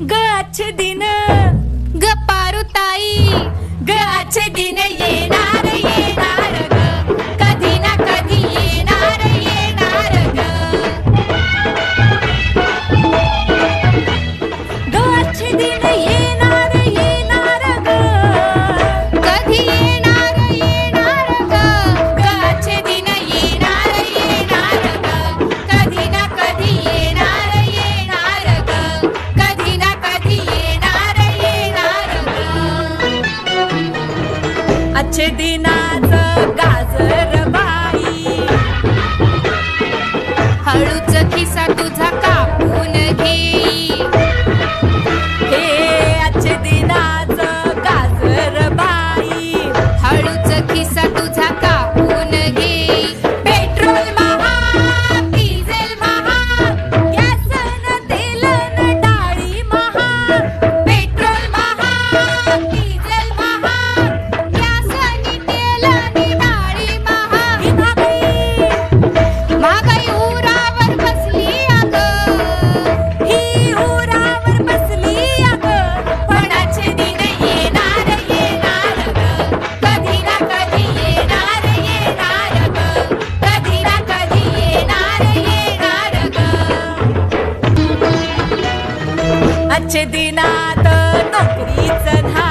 ग अच्छे दिन. ग पारुताई ग अच्छे दिन न गाजर तुझा का आजचे दिनात नोकरीच ना